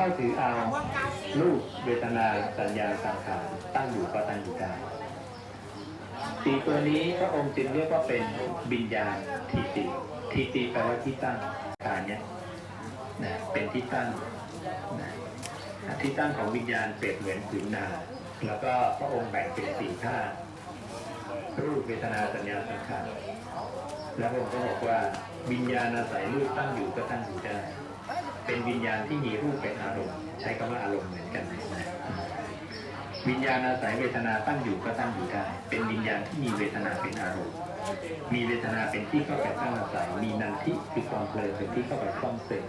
เข้าถือเอารูปเวทนาสัญญาสังขารตั้งอยู่ก็ตั้งอยู่ได้สี่ตัวนี้พระองค์จึงเรียกว่าเป็นบิญญาณทิฏฐิทิฏฐิแปลว่าที่ตั้งการเนี้ยนะเป็นที่ตั้งนะที่ตั้งของวิญญาณเปรียบเหมือนผืนนา แล้วก็พระองค์แบ่งเป็นสี่ธาตุรูปเวทนาสัญญาสังขารแล้วพระองค์ก็บอกว่าวิญญาณอาศัยรูปตั้งอยู่ก็ตั้งอยู่ได้ เป็นวิญญาณที่มีรูปเป็นอารมณ์ ใช้คำว่าอารมณ์เหมือนกันนะวิญญาณอาศัยเวทนาตั้งอยู่ก็ตั้งอยู่ได้ เป็นวิญญาณที่มีเวทนาเป็นอารมณ์ มีเวทนาเป็นที่เข้าไปตั้งอาศัย มีนันทิคือความเพลินเป็นที่เข้าไปคล้องเสร็จ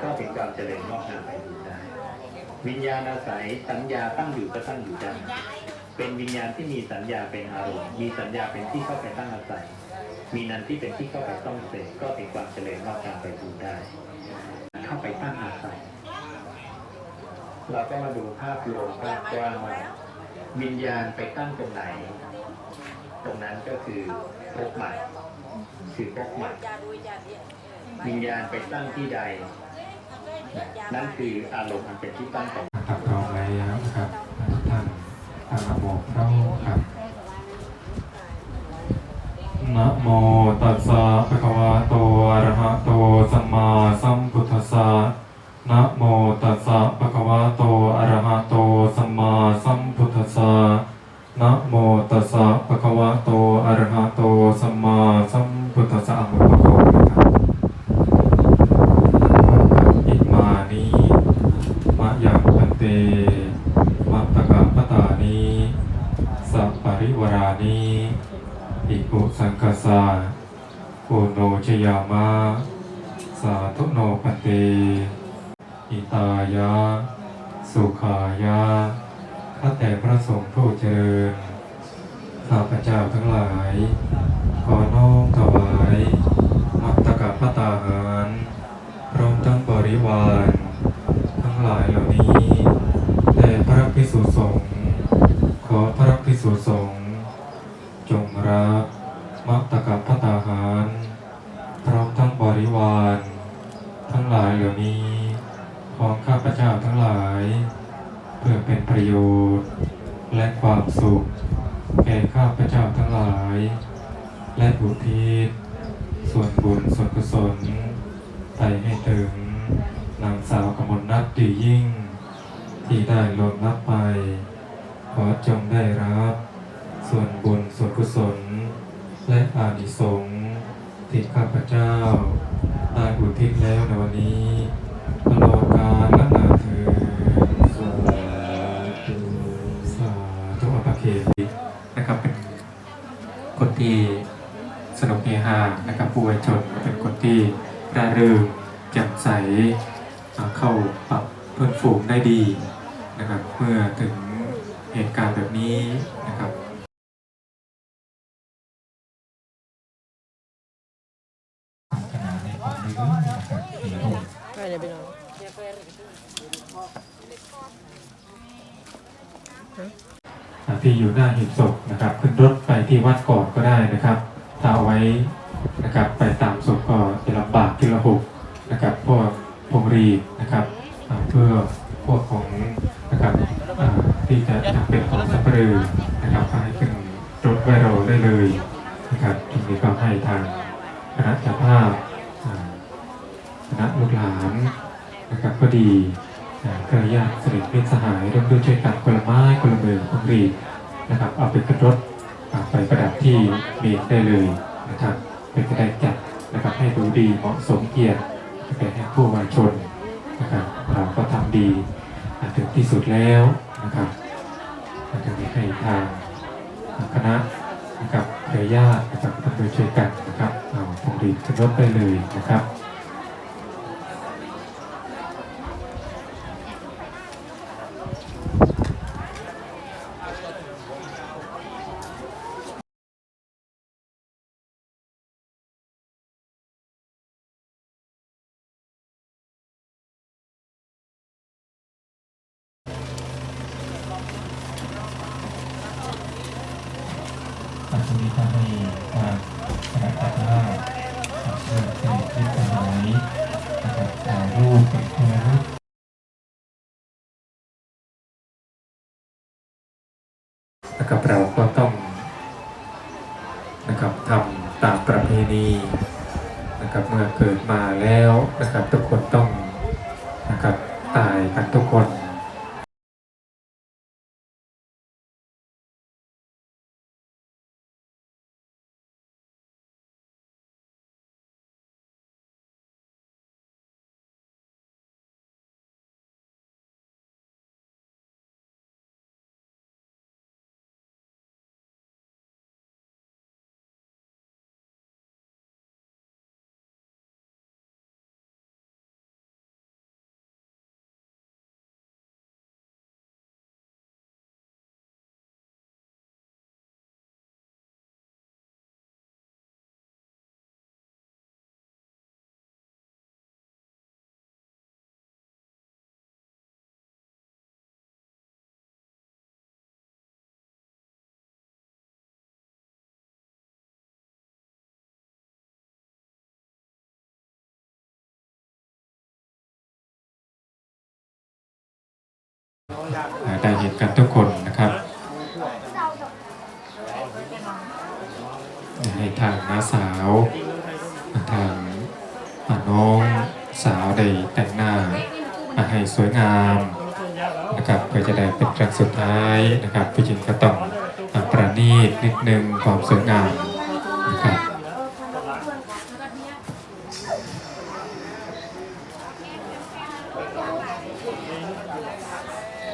ก็ถึงความเจริญงอกงามไปอยู่ได้ วิญญาณอาศัยสัญญาตั้งอยู่ก็ตั้งอยู่ได้ เป็นวิญญาณที่มีสัญญาเป็นอารมณ์ มีสัญญาเป็นที่เข้าไปตั้งอาศัย มีนันที่เป็นที่เข้าไปต้องเสร็จก็ถึงความเจริญงอกงามไปอยู่ได้าไปตั้งอาศัยเราก็มาดูภาพรวมภาพกว้างว่าวิญญาณไปตั้งตรงไหน ตรงนั้นก็คือพบใหม่คือพบใหม่วิญญาณไปตั้งที่ใด นั่นคืออารมณ์อันเป็นที่ตั้งของครับพร้แล้วครับทุกท่านทางระบบเข้าครับ นะโมตัสสะภะคะวะโตอะระหะโตสัมมาสัมพุทธัสสะนะโมตัสสะภะคะวะโตอะระหะโตสัมมาสัมพุทธัสสะนะโมตัสสะภะคะวะโตอะระหะโตสัมมาสัมพุทธัสสะอมุปะโคนะครับอิมานิมะยังพันเตมะตะกะปะตานิสัปปริวารานิ อิปุสังกสาโอโนชยามะ สาธุโนพันเต อิตายะ สุขายะข้าแต่พระสงฆ์ผู้เจริญ ข้าพเจ้าทั้งหลาย ขอน้อมถวายมัตตกะพระตาหารพร้อมทั้งบริวาร ทั้งหลายเหล่านี้แต่พระภิกษุสงฆ์ขอพระภิกษุสงฆ์ จงรับมัตตกับพระตาหาร พร้อมทั้งบริวาร ทั้งหลายเหล่านี้ของข้าพเจ้าทั้งหลาย เพื่อเป็นประโยชน์ และความสุข แก่ข้าพเจ้าทั้งหลาย และบุทิศส่วนบุญส่วนกุศลไปให้ถึงนางสาวกมลนัทดียิ่ง ที่ได้ล่นลับไป ขอจงได้รับ ส่วนบุญส่วนกุศล และอานิสงส์ที่ข้าพเจ้าได้อุทิศแล้วในวันนี้ตลอดกาลนานเธอญสาธุสาธุอภเคตินะครับเป็นคนที่สนุกเฮฮานะครับผู้วัยชนเป็นคนที่ร่าเริงแจ่มใสเข้าปรับเพื่อนฝูงได้ดีนะครับเมื่อถึงเหตุการณ์แบบนี้นะครับ ที่อยู่หน้าหีบศพนะครับ ขึ้นรถไปที่วัดก่อนก็ได้นะครับถ้าเอาไว้นะครับไปตามศพก็จะลำบากที่ละหกนะครับพวกพงรีนะครับเพื่อพวกของนะครับที่จะจำเป็นของสัมปรือนะครับให้ขึ้นรถไว้เราได้เลยนะครับตรงนี้ก็ให้ทางคณะเจ้าภาพคณะลูกหลานนะครับก็ดี เครือญาติสนิทมิตรสหายร่วมด้วยช่วยกันคนละไม้คนละมือคนรีนะครับ เอาไปขึ้นรถไปประดับที่เมนได้เลยนะครับเป็นจะได้จัดนะครับให้ดูดีเหมาะสมเกียรติแก่ผู้วาชนนะครับเราก็ทำดีถึงที่สุดแล้วนะครับจะมีให้ทางคณะนะครับเครือญาตินะครับร่วมด้วยช่วยกันนะครับเอาพวงหรีขึ้นรถได้เลยนะครับ นี้ก็ให้การขนาดตัดล่าเพื่อเป็นที่สมัยนะครับถ่ายรูปเป็นคุรูปนะครับเราก็ต้องนะครับทำตามประเพณีนะครับเมื่อเกิดมาแล้วนะครับทุกคนต้องนะครับตายกันทุกคน ได้เห็นกันทุกคนนะครับ ให้ทางน้าสาว ทางน้องสาวได้แต่งหน้าอ่าให้สวยงามนะครับเพื่อจะได้เป็นครั้งสุดท้ายนะครับผู้หญิงก็ต้องประณีตนิดนึงความสวยงามนะครับ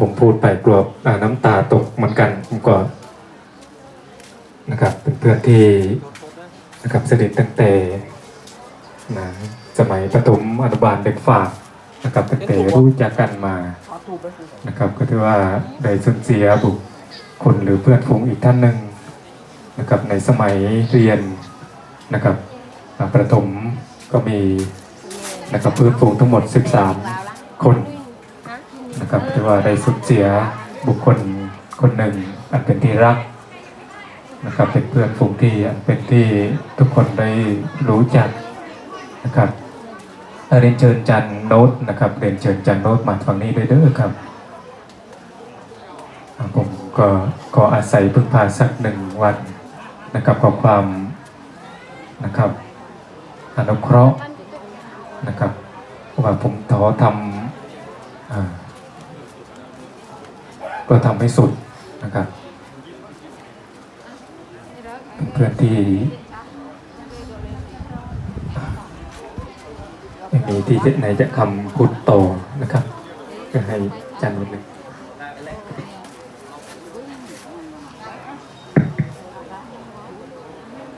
ผมพูดไปกลัวน้ำตาตกเหมือนกันผมก็นะครับเป็นเพื่อนที่นะครับสนิทตั้งแต่นะสมัยประถมอนุบาลเด็กฝากนะครับตั้งแต่รู้จักกันมานะครับก็ถือว่าได้สูญเสียบุคคลหรือเพื่อนฝูงอีกท่านหนึ่งนะครับในสมัยเรียนนะครับประถมก็มีนะครับเพื่อนฝูงทั้งหมด 13 คน นะครับถือว่าได้สูญเสียบุคคลคนหนึ่ง อันเป็นที่รักนะครับเป็นเพื่อนฝูงที่อันเป็นที่ทุกคนได้รู้จักนะครับเรียนเชิญจันโน้ตนะครับเรียนเชิญจันโน้ตมาฝั่งนี้ด้วยเด้อครับผมก็ขออาศัยพึ่งพาสักหนึ่งวันนะครับขอความนะครับอนุเคราะห์นะครับว่าผมขอทำอ่า ก็ทำให้สุดนะครับเพื่อนที่ไม่มีที่ไหนจะคำพูดโตอนะครับ ก็ให้จันนิดหนึ่ง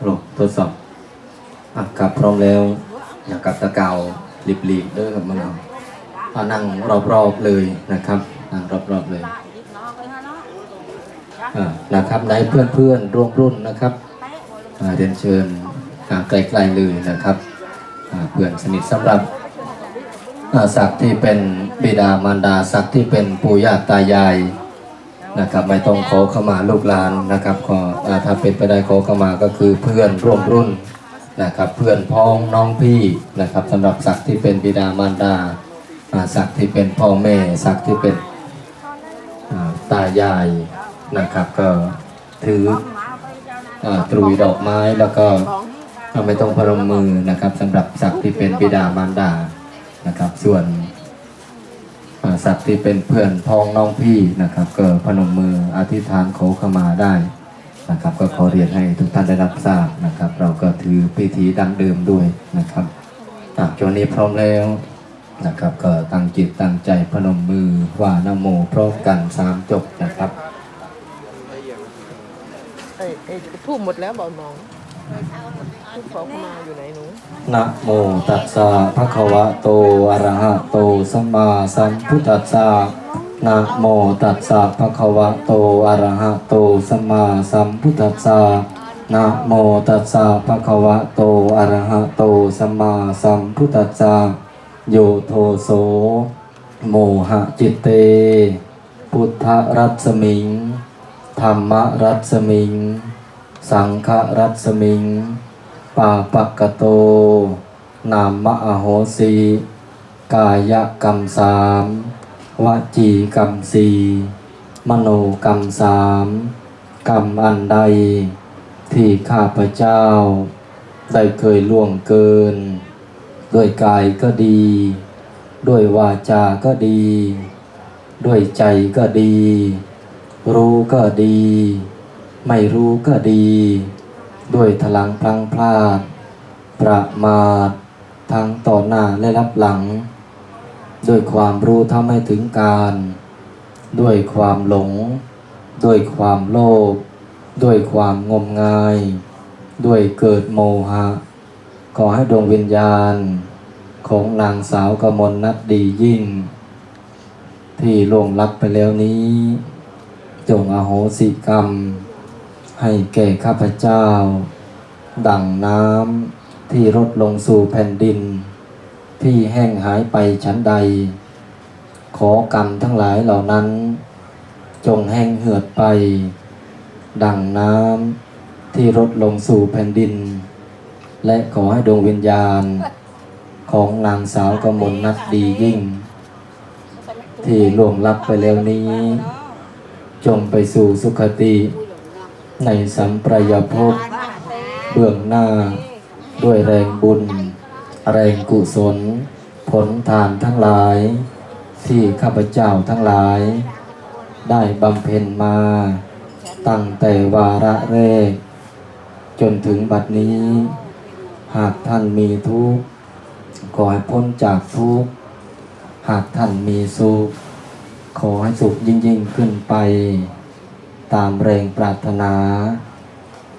โลกทดสอบอะครับพร้อมแล้ว อยากกับตะเกาหลีบๆเด้อครับมึงเอาเอานั่งรอบๆเลยนะครับนั่งรอบๆเลย นะครับในเพื่อนๆร่วมรุ่นนะครับเรียนเชิญอ่าไกลๆเลยนะครับเพื่อนสนิทสำหรับศักดิ์ที่เป็นบิดามารดาศักดิ์ที่เป็นปู่ย่าตายายนะครับไม่ต้องขอเข้ามาลูกหลานนะครับขอถ้าเป็นไปได้ขอเข้ามาก็คือเพื่อนร่วมรุ่นนะครับเพื่อนพ้องน้องพี่นะครับสำหรับศักดิ์ที่เป็นบิดามารดาศักดิ์ที่เป็นพ่อแม่ศักดิ์ที่เป็นตายาย นะครับ ก็ถืออ่าตรุยดอกไม้แล้วก็ไม่ต้องพนมมือนะครับสำหรับศักดิ์ที่เป็นบิดามารดานะครับ ส่วนสัตว์ที่เป็นเพื่อนพ้องน้องพี่นะครับ ก็พนมมืออธิษฐานขอขมาได้นะครับ ก็ขอเรียนให้ทุกท่านได้รับทราบนะครับ เราก็ถือพิธีดังเดิมด้วยนะครับจากจนนี้พร้อมแล้วนะครับ ก็ตั้งจิตตั้งใจพนมมือว่านโมพร้อมกันสามจบนะครับ อ้ยเอ้ยทุ่มหมดแล้วบอกน้องขอขมาอยู่ไหนหนูนะโมตัสสะภะคะวะโตอะระหะโตสัมมาสัมพุทธัสสะนะโมตัสสะภะคะวะโตอะระหะโตสัมมาสัมพุทธัสสะนะโมตัสสะภะคะวะโตอะระหะโตสัมมาสัมพุทธัสสะโยโทโส โมหะจิตเต พุทธรัตสมิง ธรรมรัตสมิง สังฆรัตสมิง ปาปะกะโต นามะอโหสี กายกรรมสามวจีกรรมสีมโนกรรมสามกรรมอันใด ที่ข้าพเจ้า ได้เคยล่วงเกิน ด้วยกายก็ดี ด้วยวาจาก็ดี ด้วยใจก็ดี รู้ก็ดี ไม่รู้ก็ดี ด้วยพลังพลังพลาด ประมาททั้งต่อหน้าและรับหลัง ด้วยความรู้เท่าไม่ถึงการ ด้วยความหลง ด้วยความโลภด้วยความงมงาย ด้วยเกิดโมหะ ขอให้ดวงวิญญาณ ของนางสาวกมลนัดดียิ่ง ที่ล่วงลับไปแล้วนี้ จงอโหสิกรรม ให้แก่ข้าพเจ้า ดังน้ำที่รดลงสู่แผ่นดิน ที่แห้งหายไปชั้นใด ขอกรรมทั้งหลายเหล่านั้น จงแห้งเหือดไป ดังน้ำที่รดลงสู่แผ่นดิน และขอให้ดวงวิญญาณ ของนางสาวกมลนัดดียิ่ง ที่ล่วงลับไปแล้วนี้ จงไปสู่สุคติในสัมปรายภพเบื้องหน้า ด้วยแรงบุญ แรงกุศล ผลทานทั้งหลาย ที่ข้าพเจ้าทั้งหลาย ได้บำเพ็ญมา ตั้งแต่วาระแรก จนถึงบัดนี้ หากท่านมีทุกข์ขอให้พ้นจากทุกข์หากท่านมีสุข ขอให้สุขยิ่งยิ่งขึ้นไป ตามแรงปรารถนา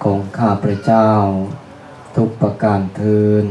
ของข้าพระเจ้า ทุกประการเทิน